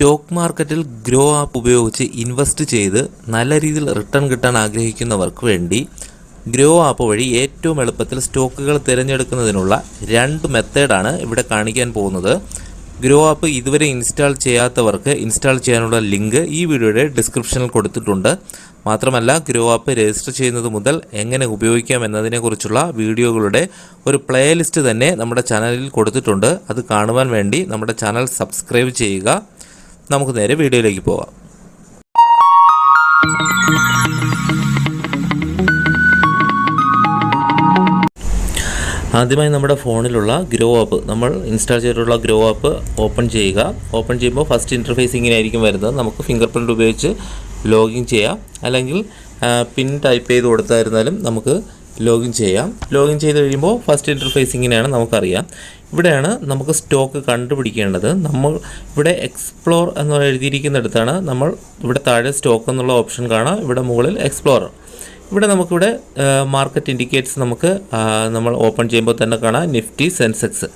Stock മാർക്കറ്റിൽ grow app ഉപയോഗിച്ച് invest ചെയ്ത് നല്ല രീതിയിൽ റിട്ടേൺ കിട്ടാൻ ആഗ്രഹിക്കുന്നവർക്ക് വേണ്ടി ഗ്രോ ആപ്പ് വഴി ഏറ്റവും എളുപ്പത്തിൽ സ്റ്റോക്കുകൾ തിരഞ്ഞെടുക്കുന്നതിനുള്ള രണ്ട് മെത്തേഡാണ് ഇവിടെ കാണിക്കാൻ പോകുന്നത്. ഗ്രോ ആപ്പ് ഇതുവരെ ഇൻസ്റ്റാൾ ചെയ്യാത്തവർക്ക് ഇൻസ്റ്റാൾ ചെയ്യാനുള്ള ലിങ്ക് ഈ വീഡിയോയുടെ ഡിസ്ക്രിപ്ഷനിൽ കൊടുത്തിട്ടുണ്ട്. മാത്രമല്ല ഗ്രോ ആപ്പ് രജിസ്റ്റർ ചെയ്യുന്നത് മുതൽ എങ്ങനെ ഉപയോഗിക്കാം എന്നതിനെക്കുറിച്ചുള്ള വീഡിയോകളുടെ ഒരു പ്ലേലിസ്റ്റ് തന്നെ നമ്മുടെ ചാനലിൽ കൊടുത്തിട്ടുണ്ട്. അത് കാണുവാൻ വേണ്ടി നമ്മുടെ ചാനൽ സബ്സ്ക്രൈബ് ചെയ്യുക. നമുക്ക് നേരെ വീഡിയോയിലേക്ക് പോവാം. ആദ്യമായി നമ്മുടെ ഫോണിലുള്ള ഗ്രോ ആപ്പ് നമ്മൾ ഇൻസ്റ്റാൾ ചെയ്തിട്ടുള്ള ഗ്രോ ആപ്പ് ഓപ്പൺ ചെയ്യുക. ഓപ്പൺ ചെയ്യുമ്പോൾ ഫസ്റ്റ് ഇന്റർഫേസ് ഇങ്ങനെ ആയിരിക്കും വരുന്നത്. നമുക്ക് ഫിംഗർ പ്രിന്റ് ഉപയോഗിച്ച് ലോഗിൻ ചെയ്യാം. അല്ലെങ്കിൽ പിൻ ടൈപ്പ് ചെയ്ത് കൊടുത്തായിരുന്നാലും നമുക്ക് ലോഗിൻ ചെയ്യാം. ലോഗിൻ ചെയ്ത് കഴിയുമ്പോൾ ഫസ്റ്റ് ഇന്റർഫേസ് ഇങ്ങനെയാണ് നമുക്കറിയാം. ഇവിടെയാണ് നമുക്ക് സ്റ്റോക്ക് കണ്ടുപിടിക്കേണ്ടത്. നമ്മൾ ഇവിടെ എക്സ്പ്ലോർ എന്ന് എഴുതിയിരിക്കുന്നിടത്താണ് നമ്മൾ ഇവിടെ താഴെ സ്റ്റോക്ക് എന്നുള്ള ഓപ്ഷൻ കാണാം. ഇവിടെ മുകളിൽ എക്സ്പ്ലോറർ ഇവിടെ നമുക്കിവിടെ മാർക്കറ്റ് ഇൻഡിക്കേറ്റ്സ് നമുക്ക് നമ്മൾ ഓപ്പൺ ചെയ്യുമ്പോൾ തന്നെ കാണാം. നിഫ്റ്റി സെൻസെക്സ്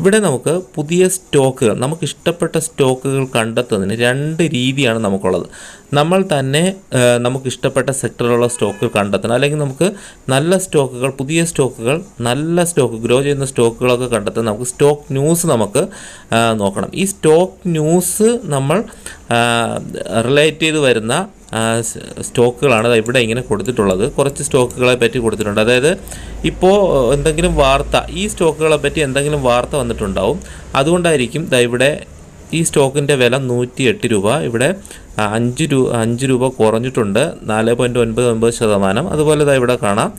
ഇവിടെ നമുക്ക് പുതിയ സ്റ്റോക്കുകൾ നമുക്ക് ഇഷ്ടപ്പെട്ട സ്റ്റോക്കുകൾ കണ്ടെത്തുന്നതിന് രണ്ട് രീതിയാണ് നമുക്കുള്ളത്. നമ്മൾ തന്നെ നമുക്ക് ഇഷ്ടപ്പെട്ട സെക്ടറിലുള്ള സ്റ്റോക്കുകൾ കണ്ടെത്തണം. അല്ലെങ്കിൽ നമുക്ക് നല്ല സ്റ്റോക്കുകൾ പുതിയ സ്റ്റോക്കുകൾ നല്ല സ്റ്റോക്ക് ഗ്രോ ചെയ്യുന്ന സ്റ്റോക്കുകളൊക്കെ കണ്ടെത്താൻ നമുക്ക് സ്റ്റോക്ക് ന്യൂസ് നമുക്ക് നോക്കണം. ഈ സ്റ്റോക്ക് ന്യൂസ് നമ്മൾ റിലേറ്റ് ചെയ്ത് വരുന്ന സ്റ്റോക്കുകളാണ് ഇവിടെ ഇങ്ങനെ കൊടുത്തിട്ടുള്ളത്. കുറച്ച് സ്റ്റോക്കുകളെ പറ്റി കൊടുത്തിട്ടുണ്ട്. അതായത് ഇപ്പോൾ എന്തെങ്കിലും വാർത്ത ഈ സ്റ്റോക്കുകളെ പറ്റി എന്തെങ്കിലും വാർത്ത വന്നിട്ടുണ്ടാവും. അതുകൊണ്ടായിരിക്കും ഇവിടെ ഈ സ്റ്റോക്കിന്റെ വില നൂറ്റി എട്ട് രൂപ ഇവിടെ അഞ്ച് രൂപ അഞ്ച് രൂപ കുറഞ്ഞിട്ടുണ്ട്. നാല് പോയിന്റ് ഒൻപത് ഒൻപത് ശതമാനം. അതുപോലെ ഇവിടെ കാണാം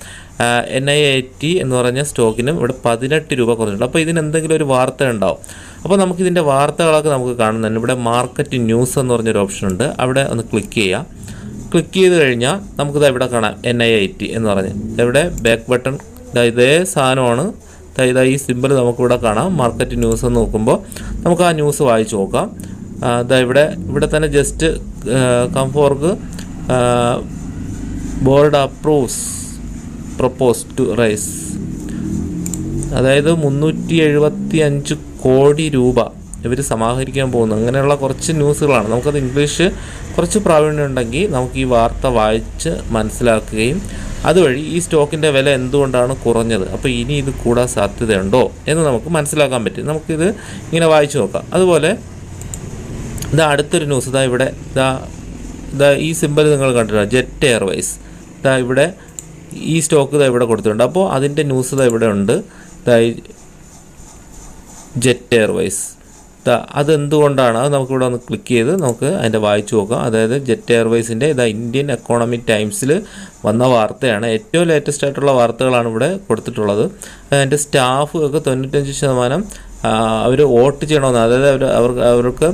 എൻ ഐ ഐ ടി എന്ന് പറഞ്ഞ സ്റ്റോക്കിനും ഇവിടെ പതിനെട്ട് രൂപ കുറഞ്ഞിട്ടുണ്ട്. അപ്പോൾ ഇതിന് എന്തെങ്കിലും ഒരു വാർത്ത ഉണ്ടാവും. അപ്പോൾ നമുക്കിതിന്റെ വാർത്തകളൊക്കെ നമുക്ക് കാണുന്നുണ്ട്. ഇവിടെ മാർക്കറ്റ് ന്യൂസ് എന്ന് പറഞ്ഞൊരു ഓപ്ഷൻ ഉണ്ട്. അവിടെ ഒന്ന് ക്ലിക്ക് ചെയ്യാം ക്ലിക്ക് ചെയ്ത് കഴിഞ്ഞാൽ നമുക്കിത് ഇവിടെ കാണാം. എൻ ഐ ഐ ടി എന്ന് പറഞ്ഞ്. ഇവിടെ ബാക്ക് ബട്ടൺ ഇതാ സാധനമാണ്. ഇതാ ഈ സിമ്പിൾ നമുക്കിവിടെ കാണാം. മാർക്കറ്റ് ന്യൂസ് എന്ന് നോക്കുമ്പോൾ നമുക്ക് ആ ന്യൂസ് വായിച്ച് നോക്കാം. ഇതാ ഇവിടെ ഇവിടെ തന്നെ just കംഫോർക്ക് board approves propose to raise അതായത് മുന്നൂറ്റി എഴുപത്തി അഞ്ച് കോടി രൂപ ഇവർ സമാഹരിക്കാൻ പോകുന്നു. അങ്ങനെയുള്ള കുറച്ച് ന്യൂസുകളാണ്. നമുക്കത് ഇംഗ്ലീഷ് കുറച്ച് പ്രാവീണ്യം ഉണ്ടെങ്കിൽ നമുക്ക് ഈ വാർത്ത വായിച്ച് മനസ്സിലാക്കുകയും അതുവഴി ഈ സ്റ്റോക്കിന്റെ വില എന്തുകൊണ്ടാണ് കുറഞ്ഞത്? അപ്പോൾ ഇനി ഇത് കൂടാൻ സാധ്യതയുണ്ടോ എന്ന് നമുക്ക് മനസ്സിലാക്കാൻ പറ്റും. നമുക്കിത് ഇങ്ങനെ വായിച്ചു നോക്കാം. അതുപോലെ ഇതാ അടുത്തൊരു ന്യൂസ്. ഇതാ ഇവിടെ ഇതാ ഇതാ ഈ സിമ്പൽ നിങ്ങൾ കണ്ടിട്ടുണ്ടോ? Jet Airways. ഇതാ ഇവിടെ ഈ സ്റ്റോക്ക് ഇതാ ഇവിടെ കൊടുത്തിട്ടുണ്ട്. അപ്പോൾ അതിന്റെ ന്യൂസ് ഇതാ ഇവിടെ ഉണ്ട്. ഇതാ ഈ ജെറ്റ് എയർവൈസ് അതെന്തുകൊണ്ടാണ്? അത് നമുക്കിവിടെ ഒന്ന് ക്ലിക്ക് ചെയ്ത് നമുക്ക് അതിന്റെ വായിച്ചു നോക്കാം. അതായത് ജെറ്റ് എയർവൈസിന്റെ ഇതാ ഇന്ത്യൻ എക്കോണമി ടൈംസിൽ വന്ന വാർത്തയാണ്. ഏറ്റവും ലേറ്റസ്റ്റ് ആയിട്ടുള്ള വാർത്തകളാണ് ഇവിടെ കൊടുത്തിട്ടുള്ളത്. അതിന്റെ സ്റ്റാഫ് ഒക്കെ തൊണ്ണൂറ്റഞ്ച് ശതമാനം അവർ വോട്ട് ചെയ്യണമെന്ന് അതായത് അവർ അവർക്ക് അവർക്ക്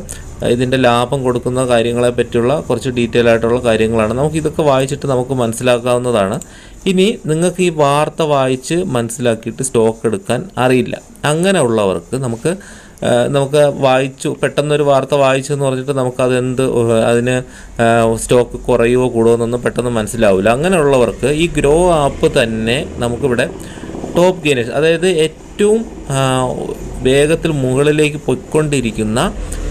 ഇതിന്റെ ലാഭം കൊടുക്കുന്ന കാര്യങ്ങളെ പറ്റിയുള്ള കുറച്ച് ഡീറ്റെയിൽ ആയിട്ടുള്ള കാര്യങ്ങളാണ്. നമുക്ക് ഇതൊക്കെ വായിച്ചിട്ട് നമുക്ക് മനസ്സിലാക്കാവുന്നതാണ്. ഇനി നിങ്ങൾക്ക് ഈ വാർത്ത വായിച്ച് മനസ്സിലാക്കിയിട്ട് സ്റ്റോക്ക് എടുക്കാൻ അറിയില്ല. അങ്ങനെ ഉള്ളവർക്ക് നമുക്ക് നമുക്ക് വായിച്ചു പെട്ടെന്നൊരു വാർത്ത വായിച്ചു എന്ന് പറഞ്ഞിട്ട് നമുക്കത് എന്ത് ഉഹ്, അതിന് സ്റ്റോക്ക് കുറയുമോ കൂടുമോ എന്നൊന്നും പെട്ടെന്ന് മനസ്സിലാവില്ല അങ്ങനെയുള്ളവർക്ക് ഈ ഗ്രോ ആപ്പ് തന്നെ നമുക്കിവിടെ ടോപ്പ് ഗെയിനേഴ്സ് അതായത് ഏറ്റവും വേഗത്തിൽ മുകളിലേക്ക് പൊയ്ക്കൊണ്ടിരിക്കുന്ന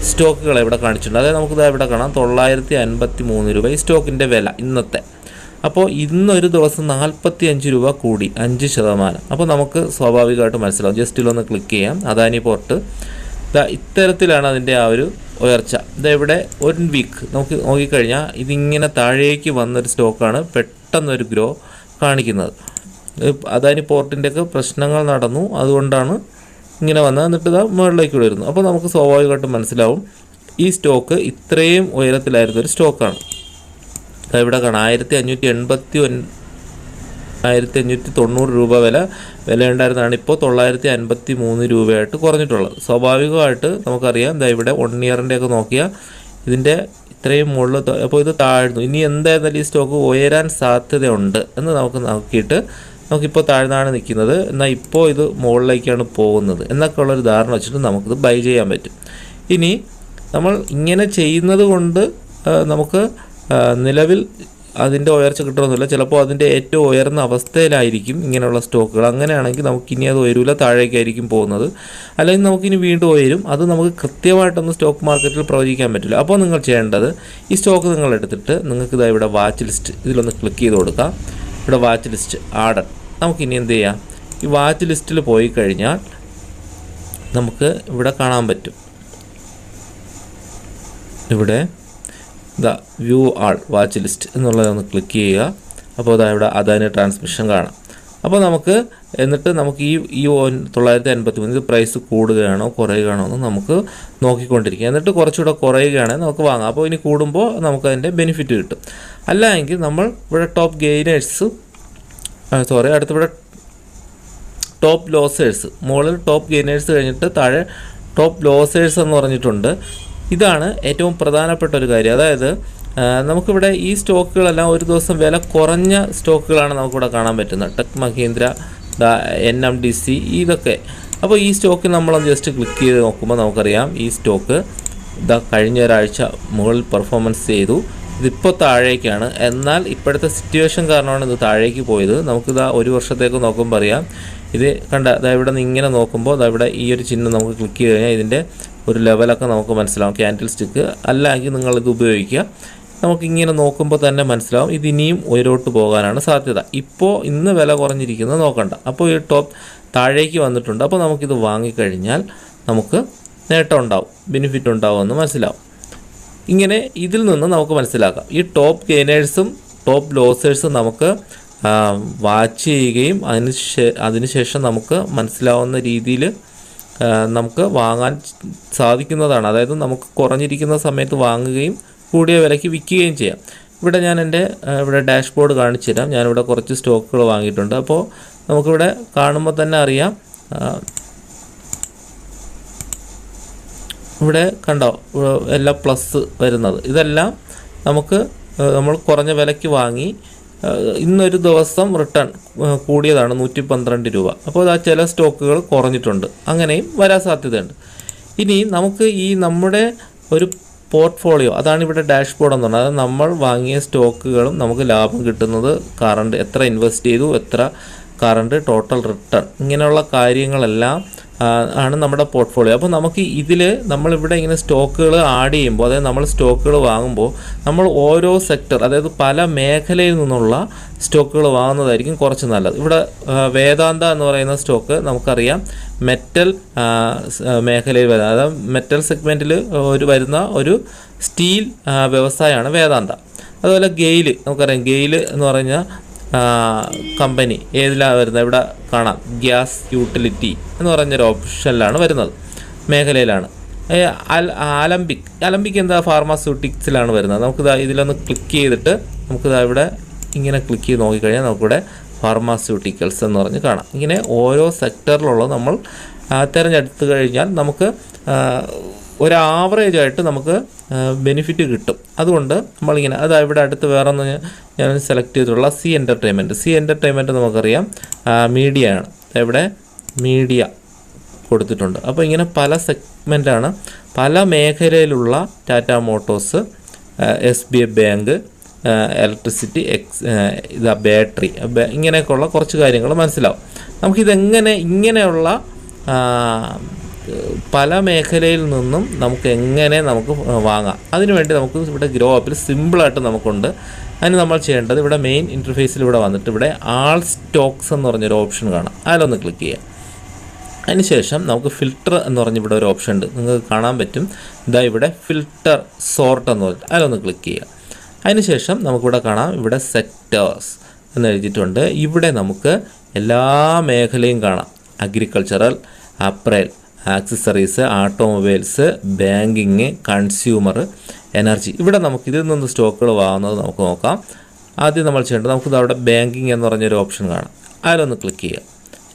സ്റ്റോക്കുകൾ ഇവിടെ കാണിച്ചിട്ടുണ്ട്. അതായത് നമുക്കിത് ഇവിടെ കാണാം തൊള്ളായിരത്തി അൻപത്തി മൂന്ന് രൂപ ഈ സ്റ്റോക്കിന്റെ വില ഇന്നത്തെ. അപ്പോൾ ഇന്നൊരു ദിവസം നാൽപ്പത്തി അഞ്ച് രൂപ കൂടി അഞ്ച് ശതമാനം. അപ്പോൾ നമുക്ക് സ്വാഭാവികമായിട്ട് മനസ്സിലാവും. ജസ്റ്റ് ഒന്ന് ക്ലിക്ക് ചെയ്യാം. അദാനി പോർട്ട് ഇത്തരത്തിലാണ് അതിന്റെ ആ ഒരു ഉയർച്ച. ഇതെവിടെ ഒരു വീക്ക് നമുക്ക് നോക്കിക്കഴിഞ്ഞാൽ ഇതിങ്ങനെ താഴേക്ക് വന്നൊരു സ്റ്റോക്കാണ് പെട്ടെന്നൊരു ഗ്രോ കാണിക്കുന്നത്. അദാനി പോർട്ടിന്റെയൊക്കെ പ്രശ്നങ്ങൾ നടന്നു. അതുകൊണ്ടാണ് ഇങ്ങനെ വന്നത്. എന്നിട്ട് ഇതാ മുകളിലേക്ക് വരുന്നു. അപ്പോൾ നമുക്ക് സ്വാഭാവികമായിട്ടും മനസ്സിലാവും ഈ സ്റ്റോക്ക് ഇത്രയും ഉയരത്തിലായിരുന്ന ഒരു സ്റ്റോക്കാണ് ഇവിടെ കാണാം? ആയിരത്തി അഞ്ഞൂറ്റി എൺപത്തി ഒൻ ആയിരത്തി അഞ്ഞൂറ്റി തൊണ്ണൂറ് രൂപ വില. വിലയുണ്ടായിരുന്നതാണ് ഇപ്പോൾ തൊള്ളായിരത്തി അൻപത്തി മൂന്ന് രൂപയായിട്ട് കുറഞ്ഞിട്ടുള്ളത്. സ്വാഭാവികമായിട്ട് നമുക്കറിയാം ദാ ഇവിടെ വൺ ഇയറിന്റെ ഒക്കെ നോക്കിയാൽ ഇതിന്റെ ഇത്രയും മുകളിൽ അപ്പോൾ ഇത് താഴ്ന്നു. ഇനി എന്തായിരുന്നാലും ഈ സ്റ്റോക്ക് ഉയരാൻ സാധ്യതയുണ്ട് എന്ന് നമുക്ക് നോക്കിയിട്ട് നമുക്കിപ്പോൾ താഴ്ന്നാണ് നിൽക്കുന്നത്. എന്നാൽ ഇപ്പോൾ ഇത് മുകളിലേക്കാണ് പോകുന്നത് എന്നൊക്കെ ഉള്ളൊരു ധാരണ വെച്ചിട്ട് നമുക്കിത് ബൈ ചെയ്യാൻ പറ്റും. ഇനി നമ്മൾ ഇങ്ങനെ ചെയ്യുന്നത് കൊണ്ട് നമുക്ക് നിലവിൽ അതിന്റെ ഉയർച്ച കിട്ടണമെന്നില്ല. ചിലപ്പോൾ അതിന്റെ ഏറ്റവും ഉയർന്ന അവസ്ഥയിലായിരിക്കും ഇങ്ങനെയുള്ള സ്റ്റോക്കുകൾ. അങ്ങനെയാണെങ്കിൽ നമുക്കിനി അത് ഉയരൂല താഴേക്കായിരിക്കും പോകുന്നത്. അല്ലെങ്കിൽ നമുക്കിനി വീണ്ടും ഉയരും. അത് നമുക്ക് കൃത്യമായിട്ടൊന്നും സ്റ്റോക്ക് മാർക്കറ്റിൽ പ്രവചിക്കാൻ പറ്റില്ല. അപ്പോൾ നിങ്ങൾ ചെയ്യേണ്ടത് ഈ സ്റ്റോക്ക് നിങ്ങൾ എടുത്തിട്ട് നിങ്ങൾക്ക് ഇതാ ഇവിടെ വാച്ച് ലിസ്റ്റ് ഇതിലൊന്ന് ക്ലിക്ക് ചെയ്ത് കൊടുക്കാം. ഇവിടെ വാച്ച് ലിസ്റ്റ് ആർഡർ നമുക്കിനി എന്ത് ചെയ്യാം? ഈ വാച്ച് ലിസ്റ്റിൽ പോയി കഴിഞ്ഞാൽ നമുക്ക് ഇവിടെ കാണാൻ പറ്റും. ഇവിടെ ഇതാ വ്യൂ ആൾ വാച്ച് ലിസ്റ്റ് എന്നുള്ളതൊന്ന് ക്ലിക്ക് ചെയ്യുക. അപ്പോൾ അതാ ഇവിടെ അദാനി ട്രാൻസ്മിഷൻ കാണാം. അപ്പോൾ നമുക്ക് എന്നിട്ട് നമുക്ക് ഈ ഈ തൊള്ളായിരത്തി എൺപത്തി മൂന്നിൽ പ്രൈസ് കൂടുകയാണോ കുറയുകയാണോ എന്ന് നമുക്ക് നോക്കിക്കൊണ്ടിരിക്കുക എന്നിട്ട് കുറച്ചുകൂടെ കുറയുകയാണെങ്കിൽ നമുക്ക് വാങ്ങാം. അപ്പോൾ ഇനി കൂടുമ്പോൾ നമുക്ക് അതിന്റെ ബെനിഫിറ്റ് കിട്ടും. അല്ല എങ്കിൽ നമ്മൾ ഇവിടെ ടോപ്പ് ഗെയിനേഴ്സ് സോറി അടുത്തിവിടെ ടോപ്പ് ലോസേഴ്സ് മുകളിൽ ടോപ്പ് ഗെയിനേഴ്സ് കഴിഞ്ഞിട്ട് താഴെ ടോപ്പ് ലോസേഴ്സ് എന്ന് പറഞ്ഞിട്ടുണ്ട്. ഇതാണ് ഏറ്റവും പ്രധാനപ്പെട്ട ഒരു കാര്യം. അതായത് നമുക്കിവിടെ ഈ സ്റ്റോക്കുകളെല്ലാം ഒരു ദിവസം വില കുറഞ്ഞ സ്റ്റോക്കുകളാണ് നമുക്കിവിടെ കാണാൻ പറ്റുന്നത്. Tech Mahindra N M D C ഇതൊക്കെ. അപ്പോൾ ഈ സ്റ്റോക്ക് നമ്മളൊന്ന് ജസ്റ്റ് ക്ലിക്ക് ചെയ്ത് നോക്കുമ്പോൾ നമുക്കറിയാം ഈ സ്റ്റോക്ക് ഇതാ കഴിഞ്ഞ ഒരാഴ്ച മുകളിൽ പെർഫോമൻസ് ചെയ്തു. ഇതിപ്പോൾ താഴേക്കാണ്. എന്നാൽ ഇപ്പോഴത്തെ സിറ്റുവേഷൻ കാരണമാണ് ഇത് താഴേക്ക് പോയത്. നമുക്കിതാ ഒരു വർഷത്തേക്ക് നോക്കുമ്പോൾ അറിയാം. ഇത് കണ്ട അതായത് ഇവിടെ നിന്ന് ഇങ്ങനെ നോക്കുമ്പോൾ അതായത് ഇവിടെ ഈ ഒരു ചിഹ്നം നമുക്ക് ക്ലിക്ക് ചെയ്ത് കഴിഞ്ഞാൽ ഇതിന്റെ ഒരു ലെവലൊക്കെ നമുക്ക് മനസ്സിലാവും. ക്യാൻഡിൽ സ്റ്റിക്ക് അല്ലെങ്കിൽ നിങ്ങളിത് ഉപയോഗിക്കുക. നമുക്കിങ്ങനെ നോക്കുമ്പോൾ തന്നെ മനസ്സിലാവും. ഇത് ഇനിയും ഉയരോട്ട് പോകാനാണ് സാധ്യത. ഇപ്പോൾ ഇന്ന് വില കുറഞ്ഞിരിക്കുന്നത് നോക്കണ്ട. അപ്പോൾ ഈ ടോപ്പ് താഴേക്ക് വന്നിട്ടുണ്ട്. അപ്പോൾ നമുക്കിത് വാങ്ങിക്കഴിഞ്ഞാൽ നമുക്ക് നേട്ടം ഉണ്ടാവും. ബെനിഫിറ്റ് ഉണ്ടാവുമെന്ന് മനസ്സിലാവും. ഇങ്ങനെ ഇതിൽ നിന്ന് നമുക്ക് മനസ്സിലാക്കാം. ഈ ടോപ്പ് ഗെയിനേഴ്സും ടോപ്പ് ലോസേഴ്സും നമുക്ക് വാച്ച് ചെയ്യുകയും അതിന് അതിനുശേഷം നമുക്ക് മനസ്സിലാവുന്ന രീതിയിൽ നമുക്ക് വാങ്ങാൻ സാധിക്കുന്നതാണ്. അതായത് നമുക്ക് കുറഞ്ഞിരിക്കുന്ന സമയത്ത് വാങ്ങുകയും കൂടിയ വിലയ്ക്ക് വിൽക്കുകയും ചെയ്യാം. ഇവിടെ ഞാൻ എന്റെ ഇവിടെ ഡാഷ്ബോർഡ് കാണിച്ചു തരാം. ഞാനിവിടെ കുറച്ച് സ്റ്റോക്കുകൾ വാങ്ങിയിട്ടുണ്ട്. അപ്പോൾ നമുക്കിവിടെ കാണുമ്പോൾ തന്നെ അറിയാം ഇവിടെ കണ്ടോ എല്ലാം പ്ലസ് വരുന്നത്. ഇതെല്ലാം നമുക്ക് നമ്മൾ കുറഞ്ഞ വിലയ്ക്ക് വാങ്ങി ഇന്നൊരു ദിവസം റിട്ടേൺ കൂടിയതാണ് നൂറ്റി പന്ത്രണ്ട് രൂപ. അപ്പോൾ ആ ചില സ്റ്റോക്കുകൾ കുറഞ്ഞിട്ടുണ്ട്. അങ്ങനെയും വരാൻ സാധ്യതയുണ്ട്. ഇനി നമുക്ക് ഈ നമ്മുടെ ഒരു പോർട്ട്ഫോളിയോ അതാണ് ഇവിടെ ഡാഷ്ബോർഡ് എന്ന് പറഞ്ഞാൽ അത് നമ്മൾ വാങ്ങിയ സ്റ്റോക്കുകളും നമുക്ക് ലാഭം കിട്ടുന്നത് കറണ്ട് എത്ര ഇൻവെസ്റ്റ് ചെയ്തു എത്ര കറണ്ട് ടോട്ടൽ റിട്ടേൺ ഇങ്ങനെയുള്ള കാര്യങ്ങളെല്ലാം ആണ് നമ്മുടെ പോർട്ട്ഫോളിയോ അപ്പോൾ നമുക്ക് ഇതിൽ നമ്മളിവിടെ ഇങ്ങനെ സ്റ്റോക്കുകൾ ആഡ് ചെയ്യുമ്പോൾ അതായത് നമ്മൾ സ്റ്റോക്കുകൾ വാങ്ങുമ്പോൾ നമ്മൾ ഓരോ സെക്ടർ അതായത് പല മേഖലയിൽ നിന്നുള്ള സ്റ്റോക്കുകൾ വാങ്ങുന്നതായിരിക്കും കുറച്ച് നല്ലത്. ഇവിടെ വേദാന്ത എന്ന് പറയുന്ന സ്റ്റോക്ക് നമുക്കറിയാം. മെറ്റൽ മേഖലയിൽ വരുന്ന അതായത് മെറ്റൽ സെഗ്മെന്റിൽ ഒരു വരുന്ന ഒരു സ്റ്റീൽ വ്യവസായമാണ് വേദാന്ത. അതുപോലെ ഗെയിൽ നമുക്കറിയാം. ഗെയിൽ എന്ന് പറഞ്ഞാൽ കമ്പനി ഏതിലാണ് വരുന്നത്? ഇവിടെ കാണാം? ഗ്യാസ് യൂട്ടിലിറ്റി എന്ന് പറഞ്ഞൊരു ഓപ്ഷനിലാണ് വരുന്നത്. മേഖലയിലാണ്. അലംബിക് അലംബിക് എന്താ? ഫാർമാസ്യൂട്ടിക്സിലാണ് വരുന്നത്. നമുക്കിതാ ഇതിലൊന്ന് ക്ലിക്ക് ചെയ്തിട്ട് നമുക്കിതാ ഇവിടെ ഇങ്ങനെ ക്ലിക്ക് ചെയ്ത് നോക്കിക്കഴിഞ്ഞാൽ നമുക്കിവിടെ ഫാർമാസ്യൂട്ടിക്കൽസ് എന്ന് പറഞ്ഞ് കാണാം. ഇങ്ങനെ ഓരോ സെക്ടറിലുള്ള നമ്മൾ തിരഞ്ഞെടുത്തു കഴിഞ്ഞാൽ നമുക്ക് ഒരു ആവറേജ് ആയിട്ട് നമുക്ക് ബെനിഫിറ്റ് കിട്ടും. അതുകൊണ്ട് നമ്മളിങ്ങനെ അത് ഇവിടെ അടുത്ത് വേറെ ഒന്ന് ഞാൻ- സെലക്ട് ചെയ്തിട്ടുള്ള സി എന്റർടൈൻമെന്റ് സി എന്റർടൈൻമെന്റ് നമുക്കറിയാം മീഡിയ ആണ്. ഇവിടെ മീഡിയ കൊടുത്തിട്ടുണ്ട്. അപ്പോൾ ഇങ്ങനെ പല സെഗ്മെന്റാണ് പല മേഖലയിലുള്ള Tata motors S B I bank electricity X ഇതാ ബാറ്ററി ഇങ്ങനെയൊക്കെയുള്ള കുറച്ച് കാര്യങ്ങൾ മനസ്സിലാവും. നമുക്കിതെങ്ങനെ ഇങ്ങനെയുള്ള പല മേഖലയിൽ നിന്നും നമുക്ക് എങ്ങനെ നമുക്ക് വാങ്ങാം. അതിനുവേണ്ടി നമുക്ക് ഇവിടെ ഗ്രോ ആപ്പിൽ സിമ്പിളായിട്ട് നമുക്കുണ്ട്. അതിന് നമ്മൾ ചെയ്യേണ്ടത് ഇവിടെ മെയിൻ ഇന്റർഫേസിൽ ഇവിടെ വന്നിട്ട് ഇവിടെ ആൾ സ്റ്റോക്സ് എന്ന് പറഞ്ഞൊരു ഓപ്ഷൻ കാണാം. അതിലൊന്ന് ക്ലിക്ക് ചെയ്യാം അതിനുശേഷം നമുക്ക് ഫിൽട്ടർ എന്ന് പറഞ്ഞ ഇവിടെ ഒരു ഓപ്ഷൻ ഉണ്ട്. നിങ്ങൾക്ക് കാണാൻ പറ്റും. ഇതാ ഇവിടെ ഫിൽട്ടർ സോർട്ട് എന്ന് പറഞ്ഞിട്ട് അതിലൊന്ന് ക്ലിക്ക് ചെയ്യുക. അതിനുശേഷം നമുക്കിവിടെ കാണാം ഇവിടെ സെക്ടേഴ്സ് എന്ന് എഴുതിയിട്ടുണ്ട്. ഇവിടെ നമുക്ക് എല്ലാ മേഖലയും കാണാം. Agricultural apparel accessories automobiles banking consumer energy. ഇവിടെ നമുക്ക് ഇതിൽ നിന്ന് സ്റ്റോക്കുകൾ വാങ്ങുന്നത് നമുക്ക് നോക്കാം. ആദ്യം നമ്മൾ ചെയ്യേണ്ടത് നമുക്ക് അവിടെ ബാങ്കിങ് എന്ന് പറഞ്ഞൊരു ഓപ്ഷൻ കാണാം. അതിലൊന്ന് ക്ലിക്ക് ചെയ്യുക.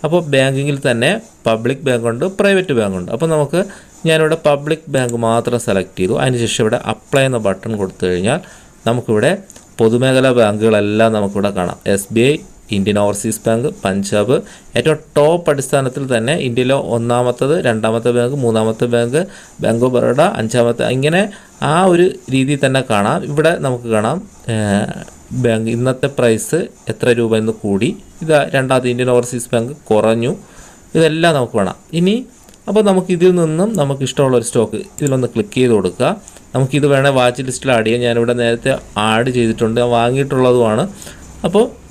അപ്പോൾ ബാങ്കിങ്ങിൽ തന്നെ പബ്ലിക് ബാങ്ക് ഉണ്ട് പ്രൈവറ്റ് ബാങ്ക് ഉണ്ട്. അപ്പോൾ നമുക്ക് ഞാനിവിടെ പബ്ലിക് ബാങ്ക് മാത്രം സെലക്ട് ചെയ്തു. അതിനുശേഷം ഇവിടെ അപ്ലൈ എന്ന ബട്ടൺ കൊടുത്തു കഴിഞ്ഞാൽ നമുക്കിവിടെ പൊതുമേഖലാ ബാങ്കുകളെല്ലാം നമുക്കിവിടെ കാണാം. S B I Indian overseas bank Punjab. ഏറ്റവും ടോപ്പ് അടിസ്ഥാനത്തിൽ തന്നെ ഇന്ത്യയിലെ ഒന്നാമത്തത് രണ്ടാമത്തെ ബാങ്ക് മൂന്നാമത്തെ ബാങ്ക് ബാങ്ക് ഓഫ് ബറോഡ അഞ്ചാമത്തെ. ഇങ്ങനെ ആ ഒരു രീതിയിൽ തന്നെ കാണാം. ഇവിടെ നമുക്ക് കാണാം ബാങ്ക് ഇന്നത്തെ പ്രൈസ് എത്ര രൂപ എന്ന് കൂടി. ഇത് രണ്ടാമത്തെ ഇന്ത്യൻ ഓവർസീസ് ബാങ്ക് കുറഞ്ഞു. ഇതെല്ലാം നമുക്ക് വേണം ഇനി അപ്പോൾ നമുക്ക് ഇതിൽ നിന്നും നമുക്ക് ഇഷ്ടമുള്ള ഒരു സ്റ്റോക്ക് ഇതിലൊന്ന് ക്ലിക്ക് ചെയ്ത് കൊടുക്കുക. നമുക്കിത് വേണേൽ വാച്ച് ലിസ്റ്റിൽ ആഡ് ചെയ്യാം. ഞാനിവിടെ നേരത്തെ ആഡ് ചെയ്തിട്ടുണ്ട്. വാങ്ങിയിട്ടുള്ളതുമാണ്. അപ്പോൾ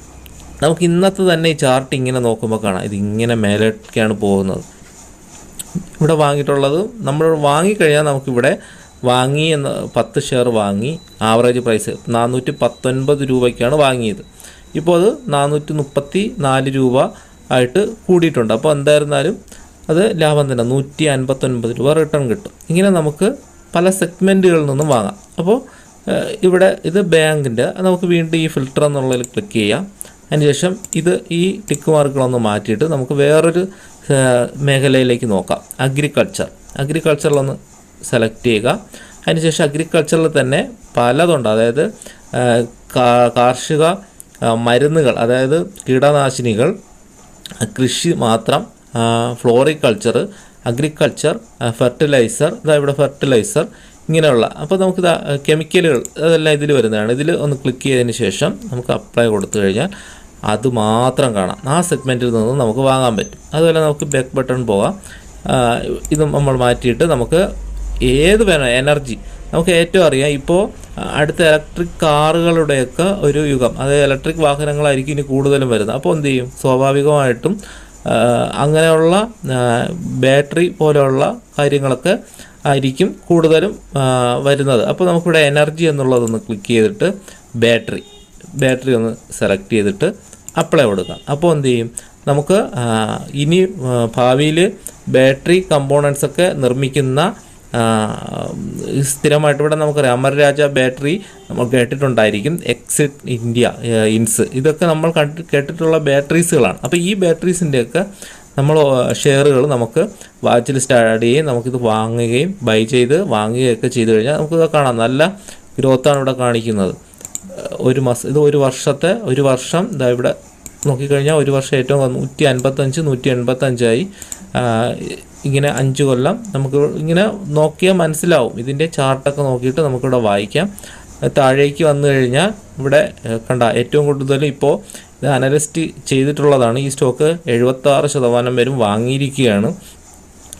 നമുക്ക് ഇന്നത്തെ തന്നെ ഈ ചാർട്ട് ഇങ്ങനെ നോക്കുമ്പോൾ കാണാം. ഇതിങ്ങനെ മേലേക്കാണ് പോകുന്നത്. ഇവിടെ വാങ്ങിയിട്ടുള്ളത് നമ്മൾ വാങ്ങിക്കഴിഞ്ഞാൽ നമുക്കിവിടെ വാങ്ങി എന്ന് പത്ത് ഷെയർ വാങ്ങി. ആവറേജ് പ്രൈസ് നാനൂറ്റി പത്തൊൻപത് രൂപയ്ക്കാണ് വാങ്ങിയത്. ഇപ്പോൾ അത് നാനൂറ്റി മുപ്പത്തി നാല് രൂപ ആയിട്ട് കൂടിയിട്ടുണ്ട്. അപ്പോൾ എന്തായിരുന്നാലും അത് ലാഭം തന്നെ. നൂറ്റി അൻപത്തൊൻപത് രൂപ റിട്ടേൺ കിട്ടും. ഇങ്ങനെ നമുക്ക് പല സെഗ്മെന്റുകളിൽ നിന്നും വാങ്ങാം. അപ്പോൾ ഇവിടെ ഇത് ബാങ്കിന്റെ നമുക്ക് വീണ്ടും ഈ ഫിൽറ്റർ എന്നുള്ളതിൽ ക്ലിക്ക് ചെയ്യാം. അതിനുശേഷം ഇത് ഈ ടിക്ക് മാർക്കുകളൊന്ന് മാറ്റിയിട്ട് നമുക്ക് വേറൊരു മേഖലയിലേക്ക് നോക്കാം. അഗ്രികൾച്ചർ. അഗ്രികൾച്ചറിലൊന്ന് സെലക്ട് ചെയ്യുക. അതിനുശേഷം അഗ്രികൾച്ചറിൽ തന്നെ പലതുണ്ട്. അതായത് കാർഷിക മരുന്നുകൾ അതായത് കീടനാശിനികൾ കൃഷി മാത്രം ഫ്ലോറിക്കൾച്ചർ അഗ്രികൾച്ചർ ഫെർട്ടിലൈസർ ഇതാ ഇവിടെ ഫെർട്ടിലൈസർ ഇങ്ങനെയുള്ള. അപ്പോൾ നമുക്ക് കെമിക്കലുകൾ അതെല്ലാം ഇതിൽ വരുന്നതാണ്. ഇതിൽ ഒന്ന് ക്ലിക്ക് ചെയ്തതിന് ശേഷം നമുക്ക് അപ്ലൈ കൊടുത്തു കഴിഞ്ഞാൽ അത് മാത്രം കാണാം. ആ സെഗ്മെന്റിൽ നിന്ന് നമുക്ക് വാങ്ങാൻ പറ്റും. അതുപോലെ നമുക്ക് ബാക്ക് ബട്ടൺ പോകാം ഇത് നമ്മൾ മാറ്റിയിട്ട് നമുക്ക് ഏത് വേണം എനർജി നമുക്ക് ഏറ്റവും അറിയാം ഇപ്പോൾ അടുത്ത ഇലക്ട്രിക് കാറുകളുടെയൊക്കെ ഒരു യുഗം. അത് ഇലക്ട്രിക് വാഹനങ്ങളായിരിക്കും ഇനി കൂടുതലും വരുന്നത്. അപ്പോൾ എന്ത് ചെയ്യും? സ്വാഭാവികമായിട്ടും അങ്ങനെയുള്ള ബാറ്ററി പോലെയുള്ള കാര്യങ്ങളൊക്കെ ആയിരിക്കും കൂടുതലും വരുന്നത്. അപ്പോൾ നമുക്കിവിടെ എനർജി എന്നുള്ളതൊന്ന് ക്ലിക്ക് ചെയ്തിട്ട് ബാറ്ററി ബാറ്ററി ഒന്ന് സെലക്ട് ചെയ്തിട്ട് അപ്ലൈ കൊടുക്കാം. അപ്പോൾ എന്ത് ചെയ്യും? നമുക്ക് ഇനി ഭാവിയിൽ ബാറ്ററി കമ്പോണൻസ് ഒക്കെ നിർമ്മിക്കുന്ന സ്ഥിരമായിട്ട് ഇവിടെ നമുക്കറിയാം. അമർരാജ ബാറ്ററി നമ്മൾ കേട്ടിട്ടുണ്ടായിരിക്കും. എക്സിറ്റ് ഇന്ത്യ ഇൻസ് ഇതൊക്കെ നമ്മൾ കേട്ടിട്ടുള്ള ബാറ്ററീസുകളാണ്. അപ്പോൾ ഈ ബാറ്ററീസിന്റെയൊക്കെ നമ്മൾ ഷെയറുകൾ നമുക്ക് വാച്ച് ലിസ്റ്റ് ആഡ് ചെയ്യുകയും നമുക്കിത് വാങ്ങുകയും ബൈ ചെയ്ത് വാങ്ങുകയൊക്കെ ചെയ്തു കഴിഞ്ഞാൽ നമുക്കിത് കാണാം. നല്ല ഗ്രോത്താണ് ഇവിടെ കാണിക്കുന്നത്. ഒരു മാസം ഇത് ഒരു വർഷത്തെ ഒരു വർഷം ഇതാ ഇവിടെ നോക്കിക്കഴിഞ്ഞാൽ ഒരു വർഷം ഏറ്റവും നൂറ്റി അൻപത്തഞ്ച് നൂറ്റി എൺപത്തഞ്ചായി ഇങ്ങനെ അഞ്ച് കൊല്ലം നമുക്ക് ഇങ്ങനെ നോക്കിയാൽ മനസ്സിലാവും. ഇതിന്റെ ചാർട്ടൊക്കെ നോക്കിയിട്ട് നമുക്കിവിടെ വായിക്കാം. താഴേക്ക് വന്നു കഴിഞ്ഞാൽ ഇവിടെ കണ്ട ഏറ്റവും കൂടുതൽ ഇപ്പോൾ ഇത് അനലിസ്റ്റ് ചെയ്തിട്ടുള്ളതാണ്. ഈ സ്റ്റോക്ക് എഴുപത്താറ് ശതമാനം പേരും വാങ്ങിയിരിക്കുകയാണ്.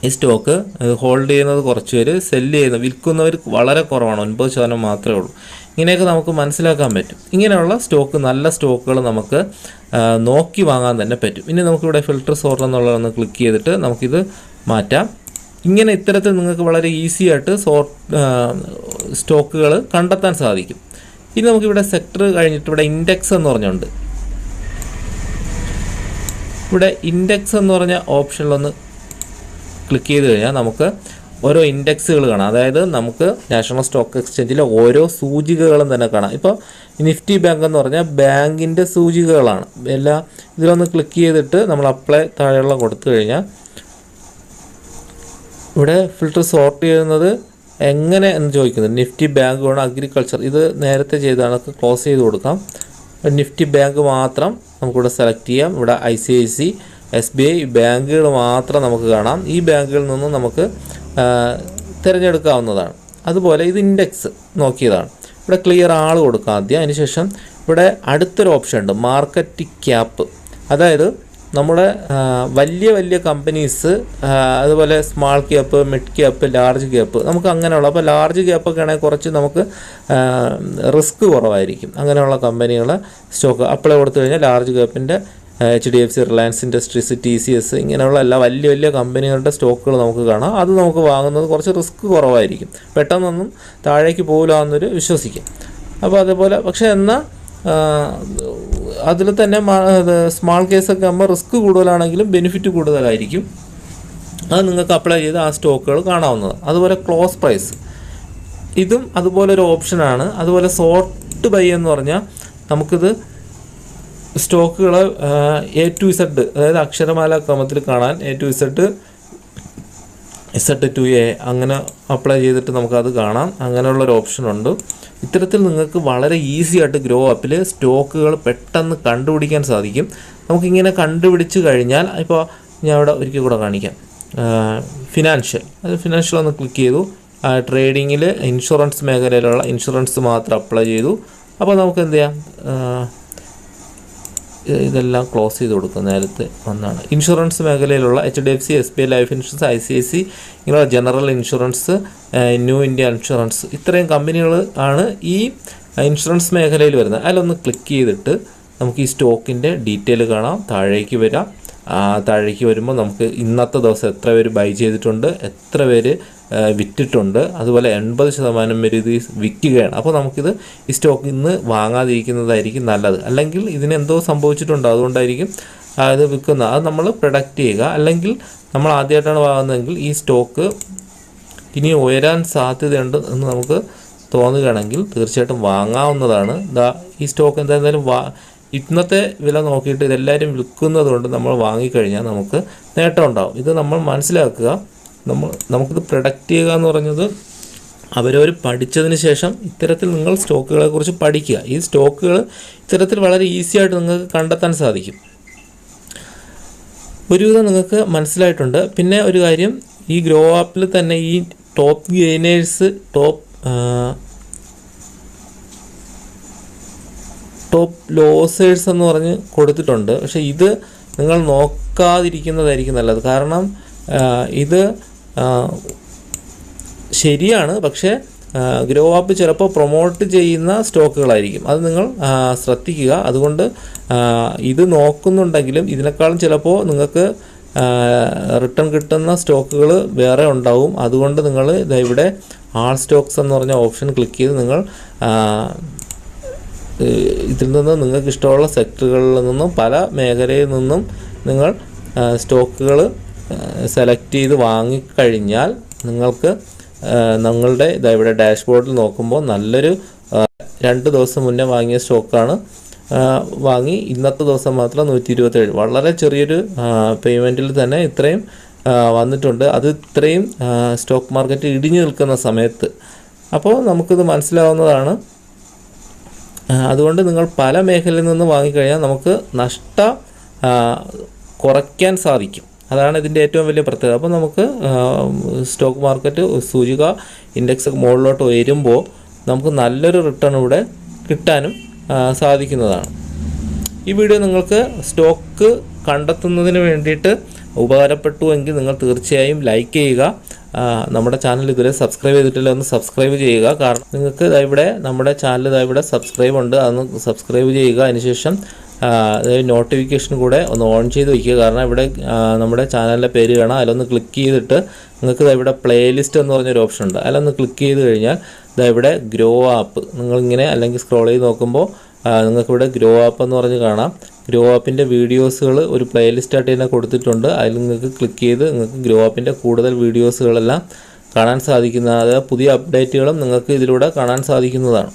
ഈ സ്റ്റോക്ക് ഹോൾഡ് ചെയ്യുന്നത് കുറച്ച് പേര് സെല്ല് ചെയ്യുന്നത് വിൽക്കുന്നവർ വളരെ കുറവാണ്. ഒൻപത് ശതമാനം മാത്രമേ ഉള്ളൂ. ഇങ്ങനെയൊക്കെ നമുക്ക് മനസ്സിലാക്കാൻ പറ്റും. ഇങ്ങനെയുള്ള സ്റ്റോക്ക് നല്ല സ്റ്റോക്കുകൾ നമുക്ക് നോക്കി വാങ്ങാൻ തന്നെ പറ്റും. ഇനി നമുക്കിവിടെ ഫിൽട്ടർ സോർട്ട് എന്നുള്ളതൊന്ന് ക്ലിക്ക് ചെയ്തിട്ട് നമുക്കിത് മാറ്റാം. ഇങ്ങനെ ഇത്തരത്തിൽ നിങ്ങൾക്ക് വളരെ ഈസി ആയിട്ട് സോർട്ട് സ്റ്റോക്കുകൾ കണ്ടെത്താൻ സാധിക്കും. ഇനി നമുക്കിവിടെ സെക്ടർ കഴിഞ്ഞിട്ട് ഇവിടെ ഇൻഡെക്സ് എന്ന് പറഞ്ഞുണ്ട്. ഇവിടെ ഇൻഡെക്സ് എന്ന് പറഞ്ഞ ഓപ്ഷനിലൊന്ന് ക്ലിക്ക് ചെയ്ത് കഴിഞ്ഞാൽ നമുക്ക് ഓരോ ഇൻഡെക്സുകൾ കാണാം. അതായത് നമുക്ക് നാഷണൽ സ്റ്റോക്ക് എക്സ്ചേഞ്ചിലെ ഓരോ സൂചികകളും തന്നെ കാണാം. ഇപ്പോൾ നിഫ്റ്റി ബാങ്ക് എന്ന് പറഞ്ഞാൽ ബാങ്കിന്റെ സൂചികകളാണ്. എല്ലാ ഇതിലൊന്ന് ക്ലിക്ക് ചെയ്തിട്ട് നമ്മൾ അപ്ലൈ താഴെയുള്ള കൊടുത്തു കഴിഞ്ഞാൽ ഇവിടെ ഫിൽട്ടർ സോർട്ട് ചെയ്യുന്നത് എങ്ങനെ എന്ന് ചോദിക്കുന്നത് നിഫ്റ്റി ബാങ്ക് വേണം അഗ്രികൾച്ചർ ഇത് നേരത്തെ ചെയ്താണ് ക്ലോസ് ചെയ്ത് കൊടുക്കാം. നിഫ്റ്റി ബാങ്ക് മാത്രം നമുക്കിവിടെ സെലക്ട് ചെയ്യാം. ഇവിടെ I C I C S B I ബാങ്കുകൾ മാത്രം നമുക്ക് കാണാം. ഈ ബാങ്കുകളിൽ നിന്നും നമുക്ക് തിരഞ്ഞെടുക്കാവുന്നതാണ്. അതുപോലെ ഇത് ഇൻഡെക്സ് നോക്കിയതാണ്. ഇവിടെ ക്ലിയർ ആൾ കൊടുക്കുക ആദ്യം. അതിനുശേഷം ഇവിടെ അടുത്തൊരു ഓപ്ഷൻ ഉണ്ട് മാർക്കറ്റ് ക്യാപ്പ് അതായത് നമ്മുടെ വലിയ വലിയ കമ്പനീസ് അതുപോലെ small cap mid cap large cap നമുക്ക് അങ്ങനെയുള്ള അപ്പോൾ ലാർജ് ക്യാപ്പൊക്കെ ആണെങ്കിൽ കുറച്ച് നമുക്ക് റിസ്ക് കുറവായിരിക്കും. അങ്ങനെയുള്ള കമ്പനികൾ സ്റ്റോക്ക് അപ്ലൈ കൊടുത്തു കഴിഞ്ഞാൽ large ക്യാപ്പിന്റെ H D F C Reliance Industries T C S ഇങ്ങനെയുള്ള എല്ലാ വലിയ വലിയ കമ്പനികളുടെ സ്റ്റോക്കുകൾ നമുക്ക് കാണാം. അത് നമുക്ക് വാങ്ങുന്നത് കുറച്ച് റിസ്ക് കുറവായിരിക്കും. പെട്ടെന്നൊന്നും താഴേക്ക് പോകില്ല എന്നൊരു വിശ്വസിക്കാം. അപ്പോൾ അതേപോലെ പക്ഷേ എന്നാൽ അതിൽ തന്നെ സ്മാൾ കേസൊക്കെ ആകുമ്പോൾ റിസ്ക് കൂടുതലാണെങ്കിലും ബെനിഫിറ്റ് കൂടുതലായിരിക്കും. അത് നിങ്ങൾക്ക് അപ്ലൈ ചെയ്ത് ആ സ്റ്റോക്കുകൾ കാണാവുന്നതാണ്. അതുപോലെ ക്ലോസ് പ്രൈസ് ഇതും അതുപോലെ ഒരു ഓപ്ഷനാണ് അതുപോലെ സോർട്ട് ബൈ എന്ന് പറഞ്ഞാൽ നമുക്കിത് സ്റ്റോക്കുകൾ എ ടു ഇസഡ് അതായത് അക്ഷരമാല ക്രമത്തിൽ കാണാൻ A to Z Z to A അങ്ങനെ അപ്ലൈ ചെയ്തിട്ട് നമുക്കത് കാണാം. അങ്ങനെയുള്ളൊരു ഓപ്ഷനുണ്ട്. ഇത്തരത്തിൽ നിങ്ങൾക്ക് വളരെ ഈസി ആയിട്ട് ഗ്രോ അപ്പിൽ സ്റ്റോക്കുകൾ പെട്ടെന്ന് കണ്ടുപിടിക്കാൻ സാധിക്കും. നമുക്കിങ്ങനെ കണ്ടുപിടിച്ച് കഴിഞ്ഞാൽ ഇപ്പോൾ ഞാൻ ഇവിടെ ഒരിക്കൽ കൂടെ കാണിക്കാം. ഫിനാൻഷ്യൽ. അത് ഫിനാൻഷ്യൽ ഒന്ന് ക്ലിക്ക് ചെയ്തു. ട്രേഡിങ്ങിൽ ഇൻഷുറൻസ് മേഖലയിലുള്ള ഇൻഷുറൻസ് മാത്രം അപ്ലൈ ചെയ്തു. അപ്പോൾ നമുക്ക് എന്ത് ചെയ്യാം? ഇതെല്ലാം ക്ലോസ് ചെയ്ത് കൊടുക്കും നേരത്തെ ഒന്നാണ് ഇൻഷുറൻസ് മേഖലയിലുള്ള H D F C S B I life insurance I C I C ഇങ്ങനെയുള്ള general insurance new India insurance ഇത്രയും കമ്പനികൾ ആണ് ഈ ഇൻഷുറൻസ് മേഖലയിൽ വരുന്നത്. അതിലൊന്ന് ക്ലിക്ക് ചെയ്തിട്ട് നമുക്ക് ഈ സ്റ്റോക്കിന്റെ ഡീറ്റെയിൽ കാണാം. താഴേക്ക് വരാം. താഴേക്ക് വരുമ്പോൾ നമുക്ക് ഇന്നത്തെ ദിവസം എത്ര പേര് ബൈ ചെയ്തിട്ടുണ്ട് എത്ര പേര് വിറ്റിട്ടുണ്ട്. അതുപോലെ എൺപത് ശതമാനം വരെ ഇത് വിൽക്കുകയാണ്. അപ്പോൾ നമുക്കിത് ഈ സ്റ്റോക്ക് ഇന്ന് വാങ്ങാതിരിക്കുന്നതായിരിക്കും നല്ലത്. അല്ലെങ്കിൽ ഇതിനെന്തോ സംഭവിച്ചിട്ടുണ്ടോ. അതുകൊണ്ടായിരിക്കും ഇത് വിൽക്കുന്ന അത് നമ്മൾ പ്രൊഡക്റ്റ് ചെയ്യുക. അല്ലെങ്കിൽ നമ്മൾ ആദ്യമായിട്ടാണ് വാങ്ങുന്നതെങ്കിൽ ഈ സ്റ്റോക്ക് ഇനി ഉയരാൻ സാധ്യതയുണ്ട് എന്ന് നമുക്ക് തോന്നുകയാണെങ്കിൽ തീർച്ചയായിട്ടും വാങ്ങാവുന്നതാണ്. ഈ സ്റ്റോക്ക് എന്തായാലും വാ ഇന്നത്തെ വില നോക്കിയിട്ട് ഇതെല്ലാവരും വിൽക്കുന്നത് കൊണ്ട് നമ്മൾ വാങ്ങിക്കഴിഞ്ഞാൽ നമുക്ക് നേട്ടം ഉണ്ടാവും. ഇത് നമ്മൾ മനസ്സിലാക്കുക. നമ്മൾ നമുക്കിത് പ്രൊഡക്റ്റ് ചെയ്യുക എന്ന് പറഞ്ഞത് അവരവർ പഠിച്ചതിന് ശേഷം ഇത്തരത്തിൽ നിങ്ങൾ സ്റ്റോക്കുകളെ കുറിച്ച് പഠിക്കുക. ഈ സ്റ്റോക്കുകൾ ഇത്തരത്തിൽ വളരെ ഈസി ആയിട്ട് നിങ്ങൾക്ക് കണ്ടെത്താൻ സാധിക്കും. ഒരുവിധം നിങ്ങൾക്ക് മനസ്സിലായിട്ടുണ്ട്. പിന്നെ ഒരു കാര്യം ഈ ഗ്രോ ആപ്പിൽ തന്നെ ഈ top gainers top top losers എന്ന് പറഞ്ഞ് കൊടുത്തിട്ടുണ്ട്. പക്ഷേ ഇത് നിങ്ങൾ നോക്കാതിരിക്കുന്നതായിരിക്കും നല്ലത്. കാരണം ഇത് ശരിയാണ്. പക്ഷേ ഗ്രോ ആപ്പ് ചിലപ്പോൾ പ്രൊമോട്ട് ചെയ്യുന്ന സ്റ്റോക്കുകളായിരിക്കും. അത് നിങ്ങൾ ശ്രദ്ധിക്കുക. അതുകൊണ്ട് ഇത് നോക്കുന്നുണ്ടെങ്കിലും ഇതിനേക്കാളും ചിലപ്പോൾ നിങ്ങൾക്ക് റിട്ടേൺ കിട്ടുന്ന സ്റ്റോക്കുകൾ വേറെ ഉണ്ടാവും. അതുകൊണ്ട് നിങ്ങൾ ഇവിടെ ആൾ സ്റ്റോക്സ് എന്ന് പറഞ്ഞ ഓപ്ഷൻ ക്ലിക്ക് ചെയ്ത് നിങ്ങൾ ഇതിൽ നിന്ന് നിങ്ങൾക്ക് ഇഷ്ടമുള്ള സെക്ടറുകളിൽ നിന്നും പല മേഖലയിൽ നിന്നും നിങ്ങൾ സ്റ്റോക്കുകൾ സെലക്ട് ചെയ്ത് വാങ്ങിക്കഴിഞ്ഞാൽ നിങ്ങൾക്ക് നിങ്ങളുടെ ഇവിടെ ഡാഷ്ബോർഡിൽ നോക്കുമ്പോൾ നല്ലൊരു രണ്ട് ദിവസം മുന്നേ വാങ്ങിയ സ്റ്റോക്കാണ് വാങ്ങി ഇന്നത്തെ ദിവസം മാത്രം നൂറ്റി ഇരുപത്തേഴ് വളരെ ചെറിയൊരു പേയ്മെന്റിൽ തന്നെ ഇത്രയും വന്നിട്ടുണ്ട്. അത് ഇത്രയും സ്റ്റോക്ക് മാർക്കറ്റ് ഇടിഞ്ഞു നിൽക്കുന്ന സമയത്ത്. അപ്പോൾ നമുക്കിത് മനസ്സിലാവുന്നതാണ്. അതുകൊണ്ട് നിങ്ങൾ പല മേഖലയിൽ നിന്ന് വാങ്ങിക്കഴിഞ്ഞാൽ നമുക്ക് നഷ്ടം കുറയ്ക്കാൻ സാധിക്കും. അതാണ് ഇതിന്റെ ഏറ്റവും വലിയ പ്രത്യേകത. അപ്പോൾ നമുക്ക് സ്റ്റോക്ക് മാർക്കറ്റ് സൂചിക ഇൻഡെക്സ് മുകളിലോട്ട് ഉയരുമ്പോൾ നമുക്ക് നല്ലൊരു റിട്ടേൺ ഇവിടെ കിട്ടാനും സാധിക്കുന്നതാണ്. ഈ വീഡിയോ നിങ്ങൾക്ക് സ്റ്റോക്ക് കണ്ടെത്തുന്നതിന് വേണ്ടിയിട്ട് ഉപകാരപ്പെട്ടുവെങ്കിൽ നിങ്ങൾ തീർച്ചയായും ലൈക്ക് ചെയ്യുക. നമ്മുടെ ചാനൽ ഇതുവരെ സബ്സ്ക്രൈബ് ചെയ്തിട്ടില്ല ഒന്ന് സബ്സ്ക്രൈബ് ചെയ്യുക. കാരണം നിങ്ങൾക്ക് ഇവിടെ നമ്മുടെ ചാനൽ ഇവിടെ സബ്സ്ക്രൈബ് ഉണ്ട്. അതൊന്ന് സബ്സ്ക്രൈബ് ചെയ്യുക. അതിനുശേഷം നോട്ടിഫിക്കേഷൻ കൂടെ ഒന്ന് ഓൺ ചെയ്ത് വയ്ക്കുക. കാരണം ഇവിടെ നമ്മുടെ ചാനലിന്റെ പേര് കാണാം. അതിലൊന്ന് ക്ലിക്ക് ചെയ്തിട്ട് നിങ്ങൾക്ക് ഇവിടെ പ്ലേലിസ്റ്റ് എന്ന് പറഞ്ഞൊരു ഓപ്ഷൻ ഉണ്ട്. അതിലൊന്ന് ക്ലിക്ക് ചെയ്ത് കഴിഞ്ഞാൽ ഇതാ ഇവിടെ ഗ്രോ ആപ്പ് നിങ്ങളിങ്ങനെ അല്ലെങ്കിൽ സ്ക്രോൾ ചെയ്ത് നോക്കുമ്പോൾ നിങ്ങൾക്കിവിടെ ഗ്രോ ആപ്പ് എന്ന് പറഞ്ഞ് കാണാം. ഗ്രോ ആപ്പിന്റെ വീഡിയോസുകൾ ഒരു പ്ലേലിസ്റ്റ് ആയിട്ട് തന്നെ കൊടുത്തിട്ടുണ്ട്. അതിൽ നിങ്ങൾക്ക് ക്ലിക്ക് ചെയ്ത് നിങ്ങൾക്ക് ഗ്രോ ആപ്പിന്റെ കൂടുതൽ വീഡിയോസുകളെല്ലാം കാണാൻ സാധിക്കുന്നതാണ് പുതിയ അപ്ഡേറ്റുകളും നിങ്ങൾക്ക് ഇതിലൂടെ കാണാൻ സാധിക്കുന്നതാണ്.